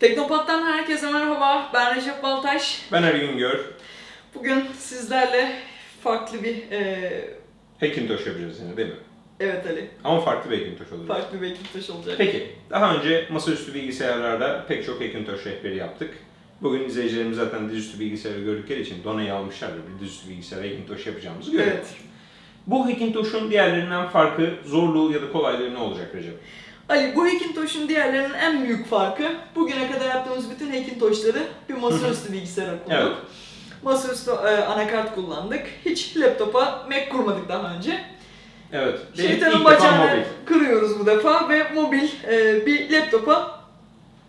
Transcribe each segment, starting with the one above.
Teknopat'tan herkese merhaba. Ben Recep Baltaş. Ben Ali Güngör. Bugün sizlerle farklı bir... E, Hackintosh yapacağız yine değil mi? evet Ali, Ama farklı bir Hackintosh olacak. farklı bir ekiptaş olacak. Peki, daha önce masaüstü bilgisayarlarda pek çok Hackintosh rehberi yaptık. Bugün izleyicilerimiz zaten dizüstü bilgisayarı gördükleri için Dona'yı almışlardır. Bir dizüstü bilgisayara Hackintosh yapacağımızı görüyorlar. Evet. Bu Hackintosh'un diğerlerinden farkı, zorluğu ya da kolaylığı ne olacak Recep? Ali, bu Hackintosh'un diğerlerinin en büyük farkı bugüne kadar yaptığımız bütün Hackintosh'ları bir masaüstü bilgisayara kurduk. Evet. Masaüstü e, anakart kullandık. Hiç laptopa Mac kurmadık daha önce. Evet. Benim Şeytanın ilk defa bacağını mobil. kırıyoruz bu defa ve mobil e, bir laptopa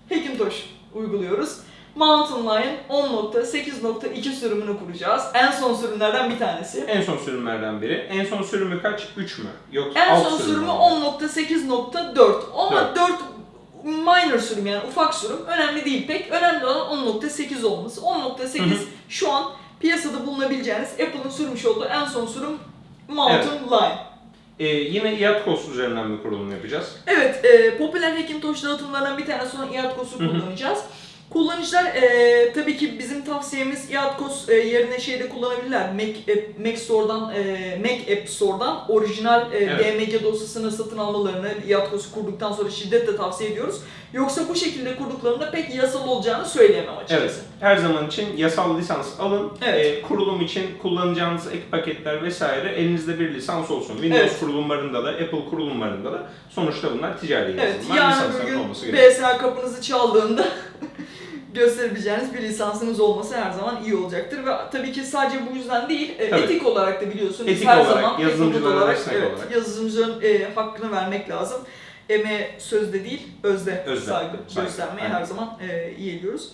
Hackintosh uyguluyoruz. Mountain Lion 10.8.2 sürümünü kuracağız. En son sürümlerden bir tanesi. En son sürümlerden biri. En son sürümü kaç? 3 mü? Yok En alt son sürümü sürümü mü? 10.8.4 ama Dört. 4 minor sürüm yani ufak sürüm. Önemli değil pek. Önemli olan 10.8 olması. 10.8 Hı hı. şu an piyasada bulunabileceğiniz Apple'ın sürmüş olduğu en son sürüm Mountain Lion. Ee, yine IATCOS üzerinden bir kurulum yapacağız. Evet, e, popüler Hackintosh dağıtımlarından bir tanesi olan IATCOS'u Hı hı. kullanacağız. Kullanıcılar e, tabii ki bizim tavsiyemiz IATCOS e, yerine şeyde kullanabilirler. Mac, App- Mac Store'dan, e, Mac App Store'dan orijinal e, Evet. DMG dosyasını satın almalarını IATCOS'u kurduktan sonra şiddetle tavsiye ediyoruz. Yoksa bu şekilde kurduklarında pek yasal olacağını söyleyemem açıkçası. Evet. Her zaman için yasal lisans alın. Evet. Ee, kurulum için kullanacağınız ek paketler vesaire elinizde bir lisans olsun. Windows Evet. kurulumlarında da, Apple kurulumlarında da sonuçta bunlar ticari Evet, yazılımlar. yarın Lisansların bir gün. BSA kapınızı çaldığında gösterebileceğiniz bir lisansınız olması her zaman iyi olacaktır ve tabii ki sadece bu yüzden değil, e, Tabii. etik olarak da biliyorsunuz Etik her olarak, zaman yazılımcılara olarak, evet, olarak. yazılımcının e, hakkını vermek lazım. Emeğe sözde değil, özde, Özde, saygı, aynen. her zaman e, iyi ediyoruz.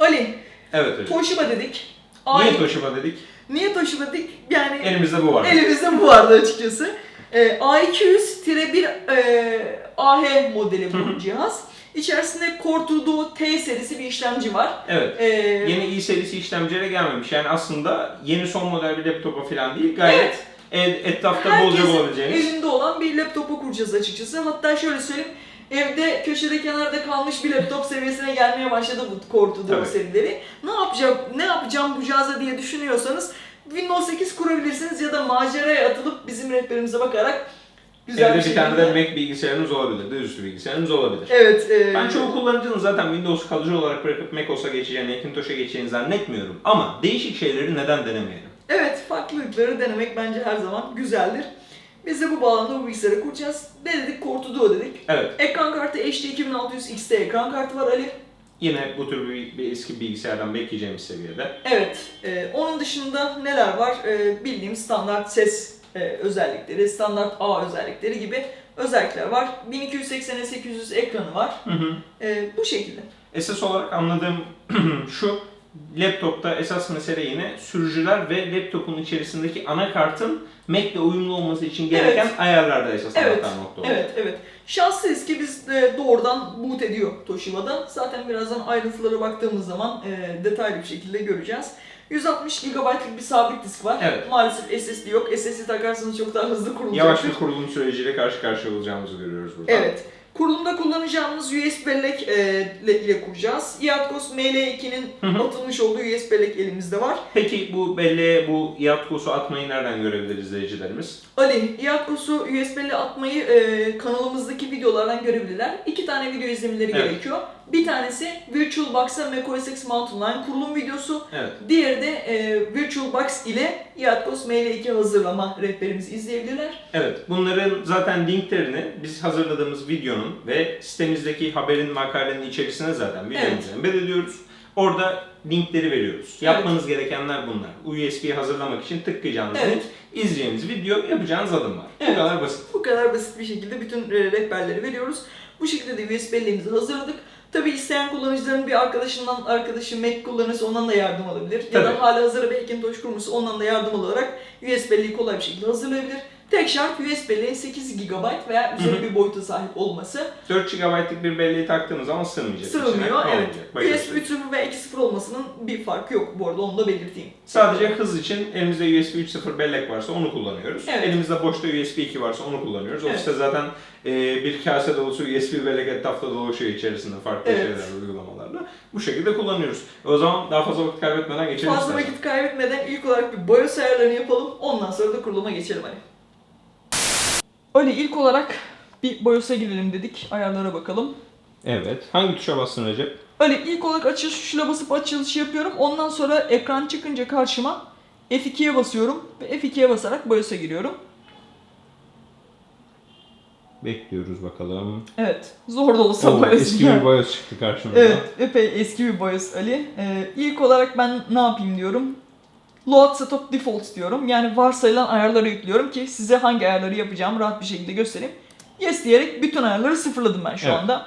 Ali, Evet hocam. Toshiba dedik. Niye Ay- Toshiba dedik? Niye Toshiba dedik? Yani Elimizde bu var. Elimizde bu vardı açıkçası. Ee, A200-1 e, AH modeli bu cihaz. İçerisinde Core 2 Duo T serisi bir işlemci var. Evet. Ee, Yeni i serisi işlemcilere gelmemiş. Yani aslında yeni son model bir laptopa falan değil. Gayet Evet. etrafta bolca bulabileceğiniz. elinde olan bir laptopa kuracağız açıkçası. Hatta şöyle söyleyeyim. Evde köşede kenarda kalmış bir laptop seviyesine gelmeye başladı bu Core 2 Duo Tabii. serileri. Ne yapacağım, ne yapacağım bu cihaza diye düşünüyorsanız Windows 8 kurabilirsiniz ya da maceraya atılıp bizim rehberimize bakarak güzel Evde bir bir tane de Mac bilgisayarınız olabilir. Dizüstü bilgisayarınız olabilir. Evet. e, Ben çoğu kullanıcının zaten Windows kalıcı olarak bırakıp MacOS'a geçeceğini, Macintosh'a geçeceğini zannetmiyorum. Ama değişik şeyleri neden denemeyelim? Evet, farklılıkları denemek bence her zaman güzeldir. Biz de bu bağlamda bu bilgisayarı kuracağız. Ne dedik? Core 2 Duo dedik. Evet, Ekran kartı HD 2600 XT ekran kartı var Ali. yine bu tür bir, bir eski bilgisayardan bekleyeceğimiz seviyede. Evet, e, onun dışında neler var? E, bildiğim standart ses e, özellikleri, standart A özellikleri gibi özellikler var. 1280'e 800 ekranı var. Hı hı. E, bu şekilde. Esas olarak anladığım şu, laptopta esas mesele yine sürücüler ve laptopun içerisindeki anakartın Mac'le uyumlu olması için gereken ayarlarda esas Evet, nokta oluyor. Evet, evet. Şanslıyız ki biz de doğrudan boot ediyor Toshiba'da. Zaten birazdan ayrıntılara baktığımız zaman e, detaylı bir şekilde göreceğiz. 160 GB'lık bir sabit disk var. Evet. Maalesef SSD yok. SSD takarsanız çok daha hızlı kurulacaktır. Yavaş bir kurulum süreciyle karşı karşıya olacağımızı görüyoruz burada. Evet. Kurulumda kullanacağımız USB bellek e, ile- ile kuracağız. iATCOS ML2'nin Hı hı. atılmış olduğu USB bellek elimizde var. Peki bu belleğe bu IATCOS'u atmayı nereden görebilir izleyicilerimiz? Ali, iATCOS'u USB ile atmayı e, kanalımızdaki videolardan görebilirler. İki tane video izlemeleri Evet. gerekiyor. Bir tanesi VirtualBox'a macOS X Mountain Lion kurulum videosu. Evet. Diğeri de e, VirtualBox ile iATCOS ML2 hazırlama rehberimizi izleyebilirler. Evet, bunların zaten linklerini biz hazırladığımız videonun ve sitemizdeki haberin makalenin içerisine zaten videomuzu embed ediyoruz. Orada linkleri veriyoruz. Yapmanız gerekenler bunlar. USB hazırlamak için tıklayacağınız Evet. link, izleyeceğiniz video, yapacağınız adımlar. Evet. Bu kadar basit. Bu kadar basit bir şekilde bütün e, rehberleri veriyoruz. Bu şekilde de USB belleğimizi hazırladık. Tabi isteyen kullanıcıların bir arkadaşından arkadaşı Mac kullanırsa ondan da yardım alabilir. Ya Tabii. da hala hazır bir Hackintosh kurmuşsa ondan da yardım alarak USB belleği kolay bir şekilde hazırlayabilir. Tek şart USB belleğin 8 GB veya üzeri bir boyuta sahip olması. 4 GB'lık bir belleği taktığınız zaman sığmayacak. Sığmıyor. Evet. USB şey. 3.0 ve 2.0 olmasının bir farkı yok bu arada onu da belirteyim. Sadece hız için elimizde USB 3.0 bellek varsa onu kullanıyoruz. Evet. Elimizde boşta USB 2 varsa onu kullanıyoruz. Evet. Ofiste zaten e, bir kase dolusu USB bellek etrafta dolaşıyor içerisinde farklı Evet. şeyler, uygulamalarla. bu şekilde kullanıyoruz. O zaman daha fazla vakit kaybetmeden geçelim Fazla istersen. vakit kaybetmeden ilk olarak bir BIOS ayarlarını yapalım. Ondan sonra da kuruluma geçelim Ali. Ali ilk olarak bir BIOS'a girelim dedik. Ayarlara bakalım. Evet. Hangi tuşa bastın Recep? Ali ilk olarak açılış tuşuna basıp açılışı yapıyorum. Ondan sonra ekran çıkınca karşıma F2'ye basıyorum ve F2'ye basarak BIOS'a giriyorum. Bekliyoruz bakalım. Evet. Zor da olsa Oo, BIOS eski yani. bir BIOS çıktı karşımıza. Evet, epey eski bir BIOS Ali. Ee, ilk olarak ben ne yapayım diyorum. Load Setup Default diyorum. Yani varsayılan ayarları yüklüyorum ki size hangi ayarları yapacağımı rahat bir şekilde göstereyim. Yes diyerek bütün ayarları sıfırladım ben şu Evet. anda.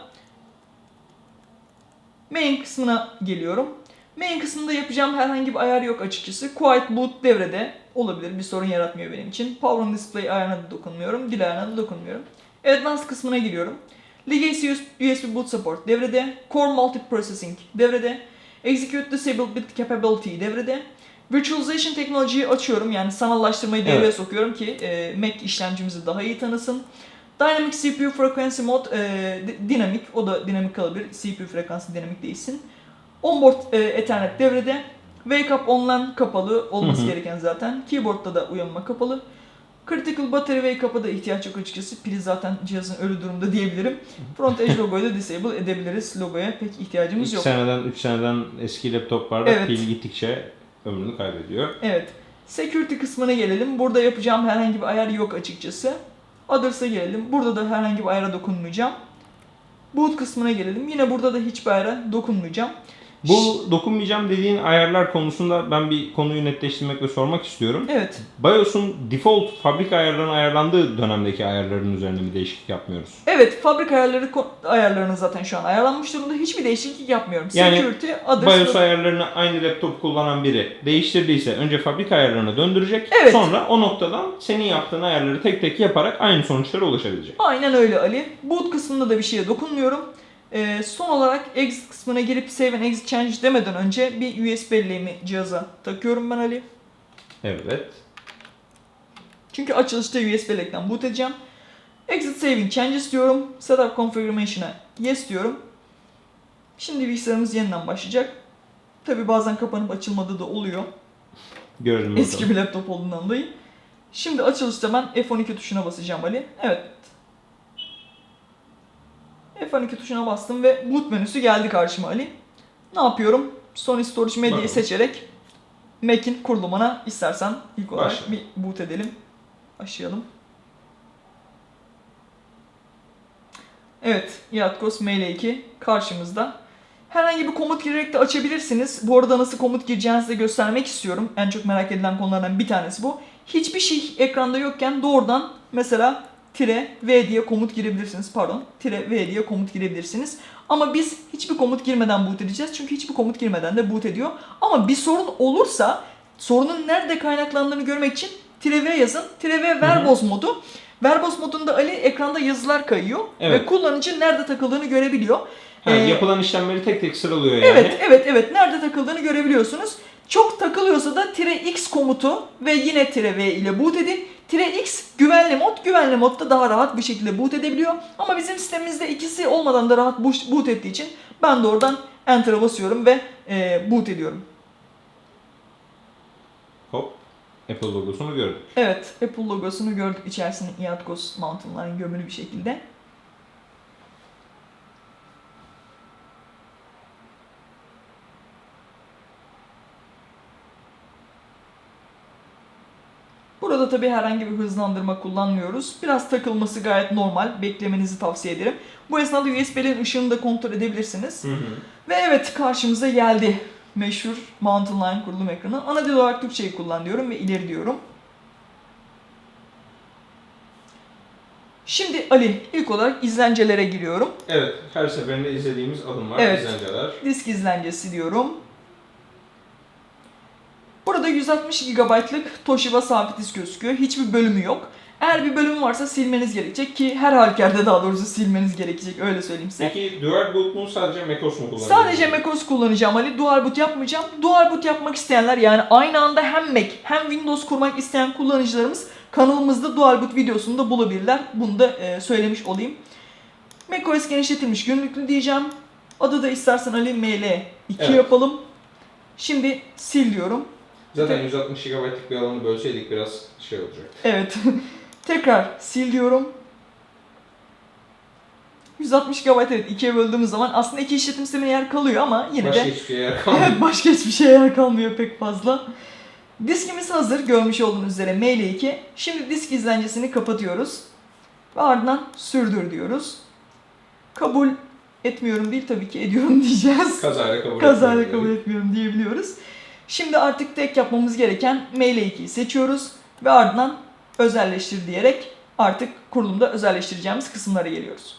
Main kısmına geliyorum. Main kısmında yapacağım herhangi bir ayar yok açıkçası. Quiet Boot devrede olabilir. Bir sorun yaratmıyor benim için. Power on Display ayarına da dokunmuyorum. Dil ayarına da dokunmuyorum. Advanced kısmına giriyorum. Legacy USB Boot Support devrede. Core Multiprocessing devrede. Execute Disabled Bit Capability devrede. Virtualization teknolojiyi açıyorum. Yani sanallaştırmayı devreye Evet. sokuyorum ki e, Mac işlemcimizi daha iyi tanısın. Dynamic CPU Frequency Mode e, di- dinamik. O da dinamik kalabilir. CPU frekansı dinamik değilsin. Onboard e, Ethernet devrede. Wake Up Online kapalı. Olması Hı hı. gereken zaten. Keyboard'da da uyanma kapalı. Critical Battery Wake Up'a da ihtiyaç yok açıkçası. Pili zaten cihazın ölü durumda diyebilirim. Front Edge logoyu da disable edebiliriz. Logoya pek ihtiyacımız 2 yok. seneden 3 seneden eski laptoplarda Evet. pil gittikçe ömrünü kaybediyor. Evet. Security kısmına gelelim. Burada yapacağım herhangi bir ayar yok açıkçası. Others'a gelelim. Burada da herhangi bir ayara dokunmayacağım. Boot kısmına gelelim. Yine burada da hiçbir ayara dokunmayacağım. Bu dokunmayacağım dediğin ayarlar konusunda ben bir konuyu netleştirmek ve sormak istiyorum. Evet. BIOS'un default fabrika ayarlarının ayarlandığı dönemdeki ayarların üzerine mi değişiklik yapmıyoruz? Evet, fabrika ayarları ko- ayarlarını zaten şu an ayarlanmış durumda. Hiçbir değişiklik yapmıyorum. Yani Security, Others BIOS ayarlarını aynı laptop kullanan biri değiştirdiyse önce fabrika ayarlarına döndürecek. Evet. Sonra o noktadan senin yaptığın ayarları tek tek yaparak aynı sonuçlara ulaşabilecek. Aynen öyle Ali. Boot kısmında da bir şeye dokunmuyorum. Ee, son olarak exit kısmına girip save and exit change demeden önce bir USB belleğimi cihaza takıyorum ben Ali. Evet. Çünkü açılışta USB bellekten boot edeceğim. Exit saving changes diyorum. Setup configuration'a yes diyorum. Şimdi bilgisayarımız yeniden başlayacak. Tabi bazen kapanıp açılmadığı da oluyor. Bakalım. Eski bir laptop olduğundan dolayı. Şimdi açılışta ben F12 tuşuna basacağım Ali. Evet. F12 tuşuna bastım ve boot menüsü geldi karşıma Ali. Ne yapıyorum? Sony Storage Media'yı Bakalım. seçerek Mac'in kurulumuna istersen ilk olarak Başla. bir boot edelim. Başlayalım. Evet, Yatkos ML2 karşımızda. Herhangi bir komut girerek de açabilirsiniz. Bu arada nasıl komut gireceğinizi de göstermek istiyorum. En çok merak edilen konulardan bir tanesi bu. Hiçbir şey ekranda yokken doğrudan mesela tire V diye komut girebilirsiniz. Pardon, tire V diye komut girebilirsiniz. Ama biz hiçbir komut girmeden boot edeceğiz. Çünkü hiçbir komut girmeden de boot ediyor. Ama bir sorun olursa sorunun nerede kaynaklandığını görmek için tire V yazın. Tire V verbose modu. Verbose modunda Ali ekranda yazılar kayıyor Evet. ve kullanıcı nerede takıldığını görebiliyor. Ha, Ee, yapılan işlemleri tek tek sıralıyor yani. Evet, evet, evet. Nerede takıldığını görebiliyorsunuz. Çok takılıyorsa da tire X komutu ve yine tire V ile boot edin. Tire X güvenli mod, güvenli modda daha rahat bir şekilde boot edebiliyor. Ama bizim sistemimizde ikisi olmadan da rahat boot ettiği için ben de oradan Enter'a basıyorum ve e, boot ediyorum. Hop. Apple logosunu gördük. Evet, Apple logosunu gördük içerisinde Iatcos Mountain Lion gömülü bir şekilde. Burada tabii herhangi bir hızlandırma kullanmıyoruz. Biraz takılması gayet normal. Beklemenizi tavsiye ederim. Bu esnada USB'lerin ışığını da kontrol edebilirsiniz. Hı hı. Ve evet karşımıza geldi meşhur Mountain Lion kurulum ekranı. Ana dil olarak Türkçeyi kullan diyorum ve ileri diyorum. Şimdi Ali ilk olarak izlencelere giriyorum. Evet, her seferinde izlediğimiz adım var. Evet. izlenceler. Disk izlencesi diyorum. Burada 160 GB'lık Toshiba sabit disk gözüküyor. Hiçbir bölümü yok. Eğer bir bölüm varsa silmeniz gerekecek ki her halükarda daha doğrusu silmeniz gerekecek öyle söyleyeyim size. Peki dual boot mu sadece macOS mu kullanıyorsun? Sadece macOS kullanacağım Ali. Dual boot yapmayacağım. Dual boot yapmak isteyenler yani aynı anda hem Mac hem Windows kurmak isteyen kullanıcılarımız kanalımızda Dual boot videosunu da bulabilirler. Bunu da e, söylemiş olayım. macOS genişletilmiş günlüklü diyeceğim. Adı da istersen Ali ML2 Evet. yapalım. Şimdi sil diyorum. Zaten 160 GB'lık bir alanı bölseydik biraz şey olacak. Evet. Tekrar sil diyorum. 160 GB evet ikiye böldüğümüz zaman aslında iki işletim sistemine yer kalıyor ama yine Başka de hiçbir şeye yer kalmadı. Evet başka hiçbir şeye yer kalmıyor pek fazla. Diskimiz hazır görmüş olduğunuz üzere ML2. Şimdi disk izlencesini kapatıyoruz. Ve ardından sürdür diyoruz. Kabul etmiyorum değil tabii ki ediyorum diyeceğiz. Kazayla kabul Kazayla etmiyorum kabul etmiyorum diyebiliyoruz. Şimdi artık tek yapmamız gereken ML2'yi seçiyoruz ve ardından özelleştir diyerek artık kurulumda özelleştireceğimiz kısımlara geliyoruz.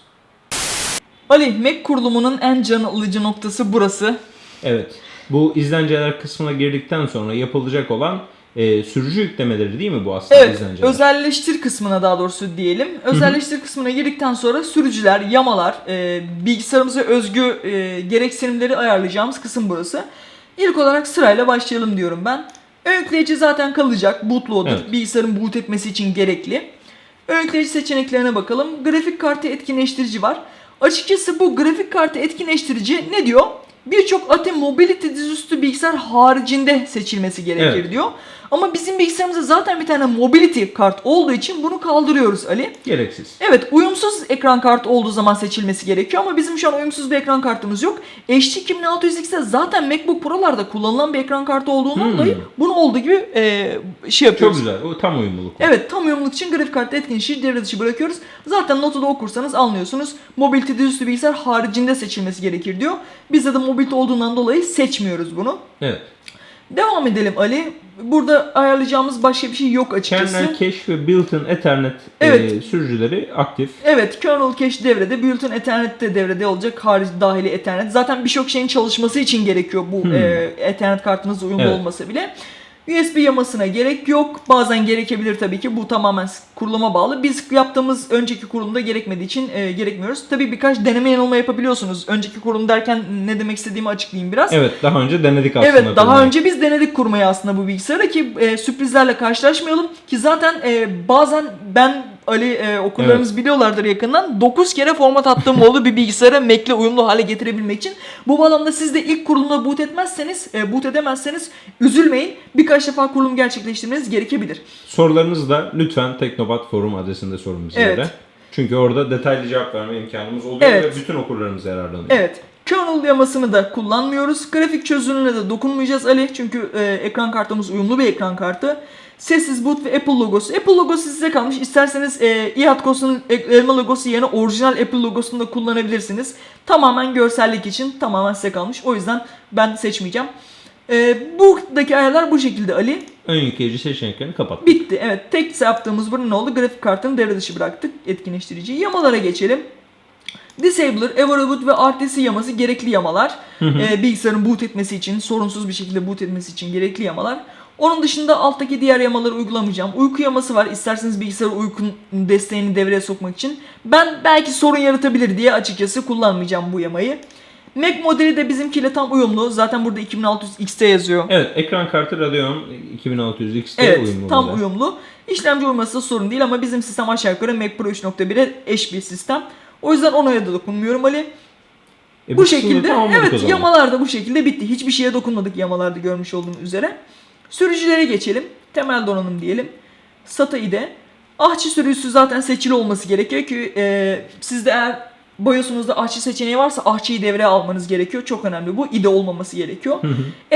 Ali, Mac kurulumunun en can alıcı noktası burası. Evet. Bu izlenceler kısmına girdikten sonra yapılacak olan e, sürücü yüklemeleri değil mi bu aslında Evet, izlenceler? özelleştir kısmına daha doğrusu diyelim. Özelleştir kısmına girdikten sonra sürücüler, yamalar, e, bilgisayarımıza özgü e, gereksinimleri ayarlayacağımız kısım burası. İlk olarak sırayla başlayalım diyorum ben. Ön yükleyici zaten kalacak, bootloader, Evet. bilgisayarın boot etmesi için gerekli. Ön yükleyici seçeneklerine bakalım. Grafik kartı etkinleştirici var. Açıkçası bu grafik kartı etkinleştirici ne diyor? Birçok ATEM Mobility dizüstü bilgisayar haricinde seçilmesi gerekir Evet. diyor. Ama bizim bilgisayarımızda zaten bir tane mobility kart olduğu için bunu kaldırıyoruz Ali. Gereksiz. Evet uyumsuz ekran kartı olduğu zaman seçilmesi gerekiyor ama bizim şu an uyumsuz bir ekran kartımız yok. HD 2600X'de zaten MacBook Pro'larda kullanılan bir ekran kartı olduğundan Hmm. dolayı bunu olduğu gibi e, şey Çok yapıyoruz. güzel. O tam uyumluluk. Evet tam uyumluluk için grafik kartı etkinleştirici devre dışı bırakıyoruz. Zaten notu da okursanız anlıyorsunuz. Mobility dizüstü bilgisayar haricinde seçilmesi gerekir diyor. Bizde de mobility olduğundan dolayı seçmiyoruz bunu. Evet. Devam edelim Ali. Burada ayarlayacağımız başka bir şey yok açıkçası. Kernel cache ve built-in ethernet Evet. e, sürücüleri aktif. Evet, kernel cache devrede, built-in ethernet de devrede olacak. Harici dahili ethernet. Zaten birçok şeyin çalışması için gerekiyor bu Hmm. e, ethernet kartınızla uyumlu Evet. olmasa bile. USB yamasına gerek yok. Bazen gerekebilir tabii ki. Bu tamamen kuruluma bağlı. Biz yaptığımız önceki kurulumda gerekmediği için e, gerekmiyoruz. Tabii birkaç deneme yanılma yapabiliyorsunuz. Önceki kurulum derken ne demek istediğimi açıklayayım biraz. Evet daha önce denedik aslında. Evet daha kurmayı. önce biz denedik kurmayı aslında bu bilgisayarı ki e, sürprizlerle karşılaşmayalım ki zaten e, bazen ben Ali e, okullarımız biliyorlardır yakından 9 kere format attığım oldu bir bilgisayara Mac'le uyumlu hale getirebilmek için. Bu bağlamda siz de ilk kurulumda boot etmezseniz, e, boot edemezseniz üzülmeyin. Birkaç defa kurulum gerçekleştirmeniz gerekebilir. Sorularınızı da lütfen Teknopat forum adresinde sorun bizlere. Evet. Çünkü orada detaylı cevap verme imkanımız oluyor Evet. ve bütün okurlarımız yararlanıyor. Evet. Kernel yamasını da kullanmıyoruz. Grafik çözünürlüğüne de dokunmayacağız Ali. Çünkü e, ekran kartımız uyumlu bir ekran kartı. Sessiz boot ve Apple logosu. Apple logosu size kalmış. İsterseniz e, iHatCOS'un elma logosu yerine orijinal Apple logosunu da kullanabilirsiniz. Tamamen görsellik için tamamen size kalmış. O yüzden ben seçmeyeceğim. E, buradaki ayarlar bu şekilde Ali. Ön yükleyici seçeneklerini kapat. Bitti. Evet. Tek yaptığımız burada ne oldu? Grafik kartını devre dışı bıraktık. Etkinleştirici. Yamalara geçelim. Disabler, Everboot ve RTC yaması gerekli yamalar. Ee, bilgisayarın boot etmesi için, sorunsuz bir şekilde boot etmesi için gerekli yamalar. Onun dışında alttaki diğer yamaları uygulamayacağım. Uyku yaması var. İsterseniz bilgisayar uykun desteğini devreye sokmak için. Ben belki sorun yaratabilir diye açıkçası kullanmayacağım bu yamayı. Mac modeli de bizimkiyle tam uyumlu. Zaten burada 2600 XT yazıyor. Evet ekran kartı Radeon 2600 XT Evet uyumlu. tam model. uyumlu. İşlemci uyuması sorun değil ama bizim sistem aşağı yukarı Mac Pro 3.1'e eş bir sistem. O yüzden ona da dokunmuyorum Ali. E, bu şekilde evet yamalar da bu şekilde bitti. Hiçbir şeye dokunmadık yamalarda görmüş olduğunuz üzere. Sürücülere geçelim. Temel donanım diyelim. SATA IDE. Ahçı sürücüsü zaten seçili olması gerekiyor ki e, sizde eğer BIOS'unuzda ahçı seçeneği varsa ahçıyı devreye almanız gerekiyor. Çok önemli bu. IDE olmaması gerekiyor.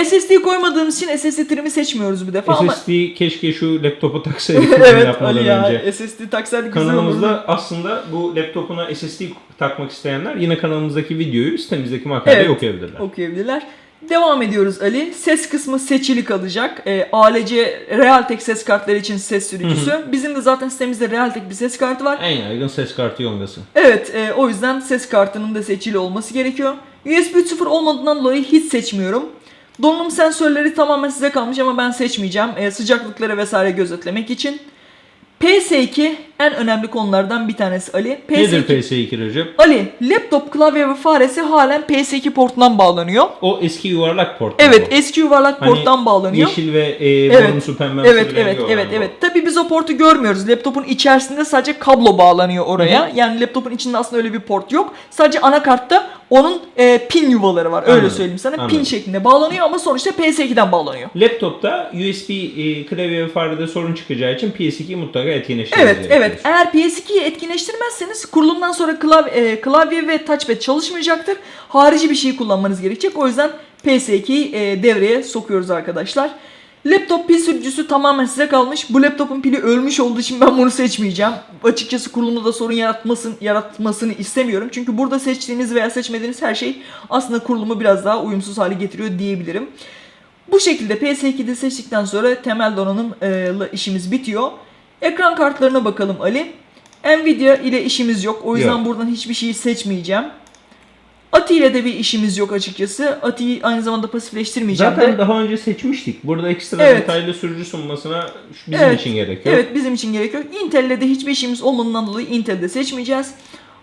SSD koymadığımız için SSD trim'i seçmiyoruz bir defa ama SSD keşke şu laptopa taksaydık evet Ali ya önce. SSD taksaydı güzel olurdu. Kanalımızda aslında bu laptopuna SSD takmak isteyenler yine kanalımızdaki videoyu sitemizdeki makalede Evet. okuyabilirler. okuyabilirler. Devam ediyoruz Ali. Ses kısmı seçili kalacak. E, ALC Realtek ses kartları için ses sürücüsü. Bizim de zaten sitemizde Realtek bir ses kartı var. En yaygın ses kartı yongası. Evet e, o yüzden ses kartının da seçili olması gerekiyor. USB 3.0 olmadığından dolayı hiç seçmiyorum. Donanım sensörleri tamamen size kalmış ama ben seçmeyeceğim. E, sıcaklıkları vesaire gözetlemek için. PS2 en önemli konulardan bir tanesi Ali. Nedir PS2 PS2 Recep? Ali, laptop klavye ve faresi halen PS2 portundan bağlanıyor. O eski yuvarlak port. Evet, mu? eski yuvarlak Hani porttan bağlanıyor. Yeşil ve e, Evet. borunsu pembe Evet evet evet evet. Tabii biz o portu görmüyoruz. Laptopun içerisinde sadece kablo bağlanıyor oraya. Yani laptopun içinde aslında öyle bir port yok. Sadece anakartta onun e, pin yuvaları var. Öyle Anladım, söyleyeyim sana. Pin anladım. şeklinde bağlanıyor ama sonuçta PS2'den bağlanıyor. Laptopta USB e, klavye ve farede sorun çıkacağı için PS2'yi mutlaka etkinleştirmeniz Evet evet. Eğer PS2'yi etkinleştirmezseniz kurulumdan sonra klavye, e, klavye ve touchpad çalışmayacaktır. Harici bir şey kullanmanız gerekecek. O yüzden PS2'yi e, devreye sokuyoruz arkadaşlar. Laptop pil sürücüsü tamamen size kalmış. Bu laptopun pili ölmüş olduğu için ben bunu seçmeyeceğim. Açıkçası kurulumda da sorun yaratmasın, yaratmasını istemiyorum. Çünkü burada seçtiğiniz veya seçmediğiniz her şey aslında kurulumu biraz daha uyumsuz hale getiriyor diyebilirim. Bu şekilde PS2'de seçtikten sonra temel donanımla işimiz bitiyor. Ekran kartlarına bakalım Ali. Nvidia ile işimiz yok. O yüzden Yok. buradan hiçbir şeyi seçmeyeceğim. ATI ile de bir işimiz yok açıkçası. ATI'yi aynı zamanda pasifleştirmeyeceğim Zaten de. daha önce seçmiştik. Burada ekstra Evet. detaylı sürücü sunmasına bizim Evet. için gerekiyor. Evet bizim için gerekiyor. Intel'le de hiçbir işimiz olmadığından dolayı Intel'de seçmeyeceğiz.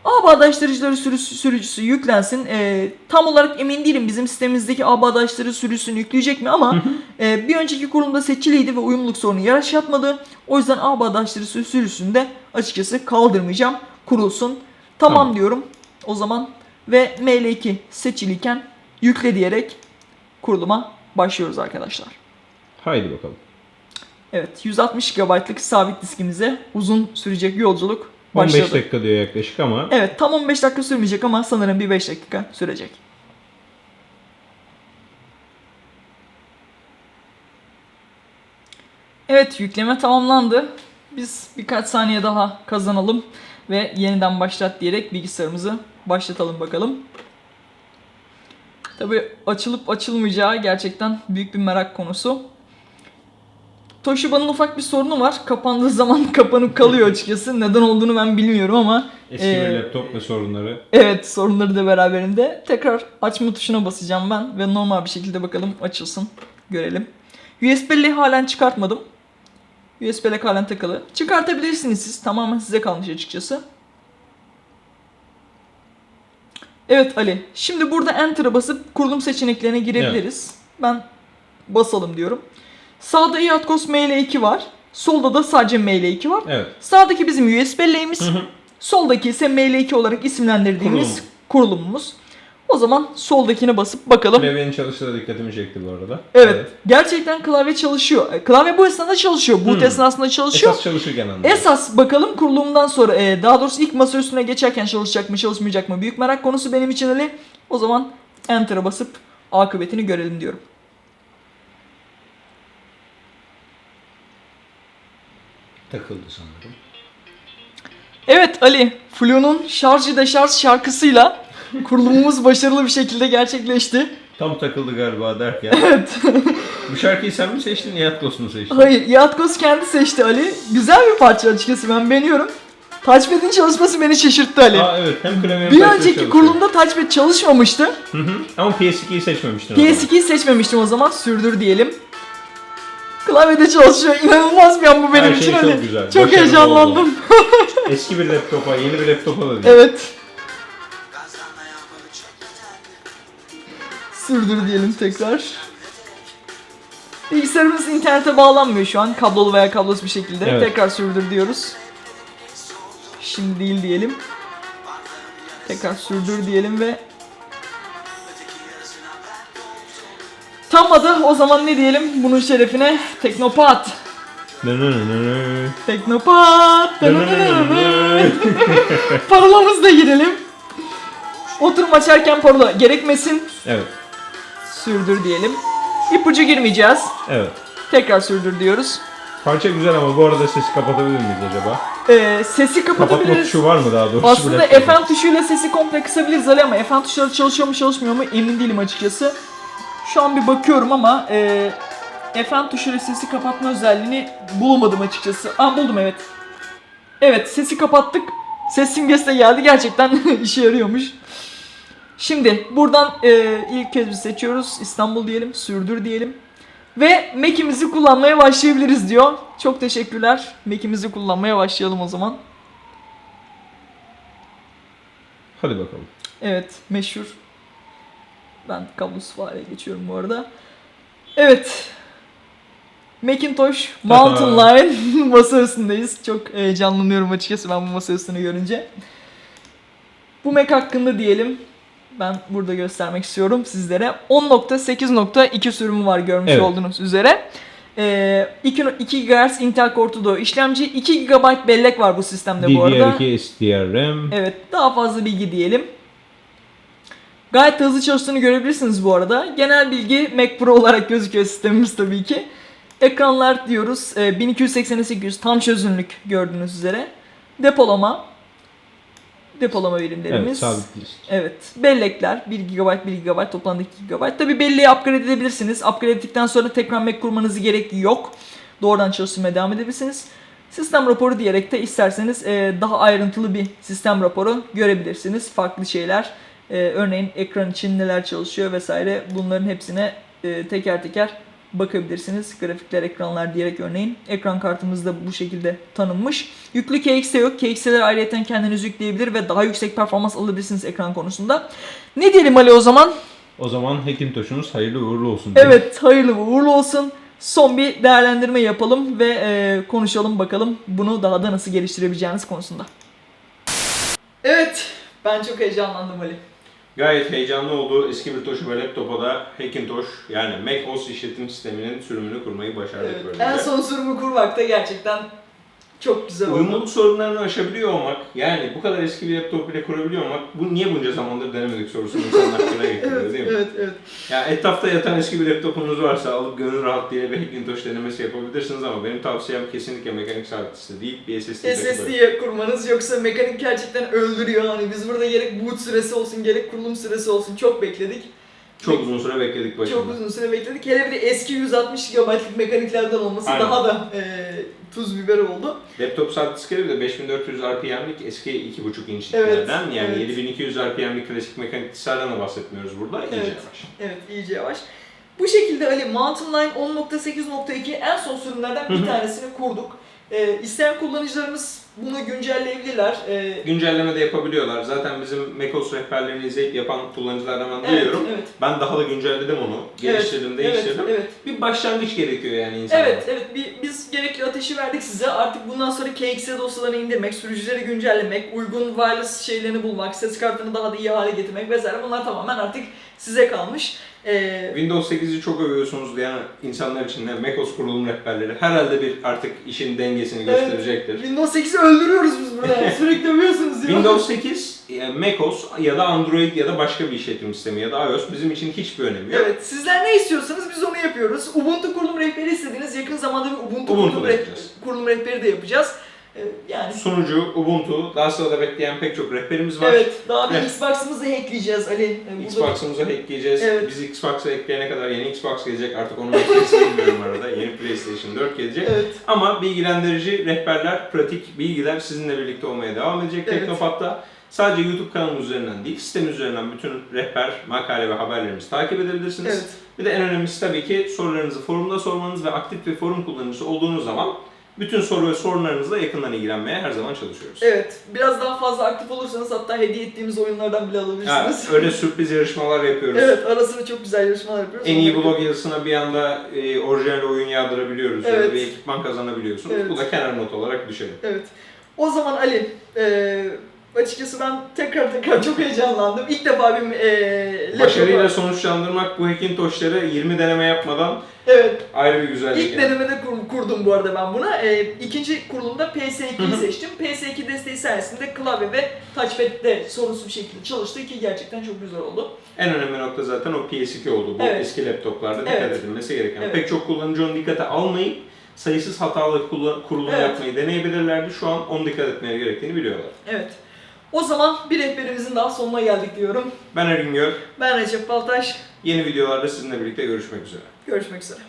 Ağ sürüsü, sürücüsü yüklensin. Ee, tam olarak emin değilim bizim sistemimizdeki ağ bağdaştırıcı sürüsünü yükleyecek mi ama e, bir önceki kurulumda seçiliydi ve uyumluluk sorunu yaşatmadı. O yüzden ağ bağdaştırıcı sürüsünü de açıkçası kaldırmayacağım. Kurulsun. Tamam, Tamam. diyorum o zaman ve ML2 seçiliyken yükle diyerek kuruluma başlıyoruz arkadaşlar. Haydi bakalım. Evet 160 GB'lık sabit diskimize uzun sürecek yolculuk 15 başladı. dakika diyor yaklaşık ama Evet tam 15 dakika sürmeyecek ama sanırım bir 5 dakika sürecek. Evet yükleme tamamlandı. Biz birkaç saniye daha kazanalım ve yeniden başlat diyerek bilgisayarımızı başlatalım bakalım. Tabi açılıp açılmayacağı gerçekten büyük bir merak konusu. Toshiba'nın ufak bir sorunu var. Kapandığı zaman kapanıp kalıyor açıkçası. Neden olduğunu ben bilmiyorum ama eski bir laptop ve sorunları. Evet sorunları da beraberinde. Tekrar açma tuşuna basacağım ben ve normal bir şekilde bakalım açılsın. Görelim. USB'li halen çıkartmadım. USB'li halen takılı. Çıkartabilirsiniz siz. Tamamen size kalmış açıkçası. Evet Ali. Şimdi burada Enter'a basıp kurulum seçeneklerine girebiliriz. Ben basalım diyorum. Sağda iATCOS ML2 var. Solda da sadece ML2 var. Evet. Sağdaki bizim USB belleğimiz. Hı hı. Soldaki ise ML2 olarak isimlendirdiğimiz Kurulum. kurulumumuz. O zaman soldakine basıp bakalım. Klavyenin çalıştığı da dikkatimi çekti bu arada. Evet, gerçekten klavye çalışıyor. E, Klavye bu esnada çalışıyor. Boot Hmm. esnasında çalışıyor. Esas çalışırken anladım. Esas bakalım kurulumdan sonra e, daha doğrusu ilk masa üstüne geçerken çalışacak mı çalışmayacak mı büyük merak konusu benim için Ali. O zaman Enter'a basıp akıbetini görelim diyorum. Takıldı sanırım. Evet Ali, Flu'nun Şarjı da Şarj şarkısıyla kurulumumuz başarılı bir şekilde gerçekleşti. Tam takıldı galiba derken. Evet. bu şarkıyı sen mi seçtin, Dost mu seçtin? Hayır, Yatkos kendi seçti Ali. Güzel bir parça açıkçası ben beğeniyorum. Touchpad'in çalışması beni şaşırttı Ali. Aa evet, hem klavye hem bir touchpad önceki çalışıyor. kurulumda touchpad çalışmamıştı. Hı hı. Ama PS2'yi seçmemiştin. o zaman. PS2'yi seçmemiştim o zaman. Sürdür diyelim. Klavyede çalışıyor. İnanılmaz bir an bu benim Her şey için çok Ali. güzel. Çok Başarılı heyecanlandım. Eski bir laptopa, yeni bir laptopa da değil. evet. Sürdür diyelim tekrar. Bilgisayarımız internete bağlanmıyor şu an. Kablolu veya kablosuz bir şekilde. Evet. Tekrar sürdür diyoruz. Şimdi değil diyelim. Tekrar sürdür diyelim ve Tam adı o zaman ne diyelim bunun şerefine Teknopat. Teknopat. Da girelim. Oturum açarken parola gerekmesin. Evet, Sürdür diyelim. İpucu girmeyeceğiz. evet. Tekrar sürdür diyoruz. Parça güzel ama bu arada sesi kapatabilir miyiz acaba? Ee, sesi Kapatma kapatabiliriz. tuşu var mı daha doğrusu? Aslında? Fn tuşuyla sesi komple kısabiliriz Ali ama Fn tuşları çalışıyor mu çalışmıyor mu emin değilim açıkçası. Şu an bir bakıyorum ama e, FM tuşuyla sesi kapatma özelliğini bulamadım açıkçası. Aa buldum evet. Evet sesi kapattık. Ses simgesi de geldi gerçekten işe yarıyormuş. Şimdi buradan e, ilk kez bir seçiyoruz. İstanbul diyelim, sürdür diyelim. Ve Mac'imizi kullanmaya başlayabiliriz diyor. Çok teşekkürler. Mac'imizi kullanmaya başlayalım o zaman. Hadi bakalım. Evet, meşhur ben kablosuz fare geçiyorum bu arada. Evet. Macintosh Mountain Lion masaüstündeyiz. Çok heyecanlanıyorum açıkçası ben bu masaüstünü görünce. Bu Mac hakkında diyelim. Ben burada göstermek istiyorum sizlere. 10.8.2 sürümü var görmüş Evet. olduğunuz üzere. Ee, 2, 2 GHz Intel Core 2 Duo işlemci, 2 GB bellek var bu sistemde bu arada. DDR2 SDRM. Evet, daha fazla bilgi diyelim. Gayet hızlı çalıştığını görebilirsiniz bu arada. Genel bilgi Mac Pro olarak gözüküyor sistemimiz tabii ki. Ekranlar diyoruz e, 1280-800 tam çözünürlük gördüğünüz üzere. Depolama. Depolama Evet, verimlerimiz. sabit disk. Evet. Bellekler 1 GB 1 GB toplamda 2 GB. Tabi belleği upgrade edebilirsiniz. Upgrade ettikten sonra tekrar Mac kurmanızı gerek yok. Doğrudan çalıştırmaya devam edebilirsiniz. Sistem raporu diyerek de isterseniz e, daha ayrıntılı bir sistem raporu görebilirsiniz. Farklı şeyler. E, örneğin ekran için neler çalışıyor vesaire. Bunların hepsine e, teker teker bakabilirsiniz. Grafikler, ekranlar diyerek örneğin. Ekran kartımız da bu şekilde tanınmış. Yüklü KX de yok. KX'leri ayrıca kendiniz yükleyebilir ve daha yüksek performans alabilirsiniz ekran konusunda. Ne diyelim Ali o zaman? O zaman Hackintosh'unuz hayırlı uğurlu olsun. Evet hayırlı uğurlu olsun. Son bir değerlendirme yapalım ve e, konuşalım bakalım bunu daha da nasıl geliştirebileceğiniz konusunda. Evet ben çok heyecanlandım Ali. Gayet heyecanlı olduğu eski bir Toshiba laptopa da Hackintosh yani Mac OS işletim sisteminin sürümünü kurmayı başardık Evet, böylece. en son sürümü kurmak da gerçekten çok güzel oldu. Uyumluluk sorunlarını aşabiliyor olmak, yani bu kadar eski bir laptop bile kurabiliyor olmak, bu niye bunca zamandır denemedik sorusunu insanın aklına getiriyor Evet, değil mi? evet, evet. Ya etrafta yatan eski bir laptopunuz varsa alıp gönül rahatlığıyla bir Hackintosh denemesi yapabilirsiniz ama benim tavsiyem kesinlikle mekanik sabit diskte değil bir SSD. SSD'ye kurmanız yoksa mekanik gerçekten öldürüyor. Hani biz burada gerek boot süresi olsun gerek kurulum süresi olsun çok bekledik. Çok uzun süre bekledik başında. Çok uzun süre bekledik. Hele bir de eski 160 GB'lık mekaniklerden olması Aynen. daha da e, tuz biber oldu. Laptop saat diskleri de 5400 RPM'lik eski 2.5 inçliklerden Evet, yani evet. 7200 RPM'lik klasik mekanik disklerden de bahsetmiyoruz burada. İyice Evet. yavaş. Evet iyice yavaş. Bu şekilde Ali Mountain Lion 10.8.2 en son sürümlerden bir tanesini kurduk. E, isteyen kullanıcılarımız bunu güncelleyebilirler. E, Güncelleme de yapabiliyorlar. Zaten bizim macOS rehberlerini izleyip yapan kullanıcılardan ben evet, duyuyorum. evet. Ben daha da güncelledim onu. Geliştirdim, değiştirdim. Evet, evet. Bir başlangıç gerekiyor yani insanlara. Evet, evet. Bir, biz gerekli ateşi verdik size. Artık bundan sonra KXE dosyalarını indirmek, sürücüleri güncellemek, uygun wireless şeylerini bulmak, ses kartını daha da iyi hale getirmek vesaire bunlar tamamen artık size kalmış. Ee, Windows 8'i çok övüyorsunuz diyen insanlar için de macOS kurulum rehberleri herhalde bir artık işin dengesini Evet. gösterecektir. Windows 8'i öldürüyoruz biz burada. Sürekli övüyorsunuz ya. Windows 8, e, macOS ya da Android ya da başka bir işletim sistemi ya da iOS bizim için hiçbir önemi yok. Evet, sizler ne istiyorsanız biz onu yapıyoruz. Ubuntu kurulum rehberi istediğiniz yakın zamanda bir Ubuntu, Ubuntu kurulum, da reh- yapacağız. kurulum rehberi de yapacağız. Yani Sunucu, Ubuntu, daha sırada bekleyen pek çok rehberimiz var. evet, daha bir Evet. Xbox'ımızı hackleyeceğiz Ali. Burada- Xbox'ımıza hackleyeceğiz. Evet. Biz Xbox'a ekleyene kadar yeni Xbox gelecek. Artık onu bilmiyorum arada. Yeni PlayStation 4 gelecek. Evet. Ama bilgilendirici rehberler, pratik bilgiler sizinle birlikte olmaya devam edecek Evet. Teknofat'ta. Sadece YouTube kanalımız üzerinden değil, sistem üzerinden bütün rehber, makale ve haberlerimizi takip edebilirsiniz. Evet. Bir de en önemlisi tabii ki sorularınızı forumda sormanız ve aktif bir forum kullanıcısı olduğunuz zaman bütün soru ve sorunlarınızla yakından ilgilenmeye her zaman çalışıyoruz. Evet, biraz daha fazla aktif olursanız hatta hediye ettiğimiz oyunlardan bile alabilirsiniz. öyle sürpriz yarışmalar yapıyoruz. Evet, ara sıra çok güzel yarışmalar yapıyoruz. En iyi Onları- blog yazısına bir anda e, orijinal oyun yağdırabiliyoruz ya da Evet. bir ekipman kazanabiliyorsunuz. Evet. Bu da kenar not olarak düşelim. Evet. O zaman Ali, e, açıkçası ben tekrar tekrar çok heyecanlandım. İlk defa bir e, laptopa- Başarıyla sonuçlandırmak bu Hackintosh'ları 20 deneme yapmadan Evet, ayrı bir güzellik. ilk yani. denemede kur- kurdum bu arada ben buna. E, ikinci kurulumda Hı PS2'yi hı. seçtim. PS2 desteği sayesinde klavye ve touchpad'de sorunsuz bir şekilde çalıştı ki gerçekten çok güzel oldu. En önemli nokta zaten o PS2 oldu. Bu Evet. eski laptoplarda dikkat Evet. edilmesi gereken. Evet. Pek çok kullanıcı onu dikkate almayıp sayısız hatalı kullan- kurulum Evet. yapmayı deneyebilirlerdi. Şu an onu dikkat etmeye gerektiğini biliyorlar. Evet. O zaman bir rehberimizin daha sonuna geldik diyorum. Ben Ergün Gör. Ben Recep Baltaş. Yeni videolarda sizinle birlikte görüşmek üzere. Görüşmek üzere.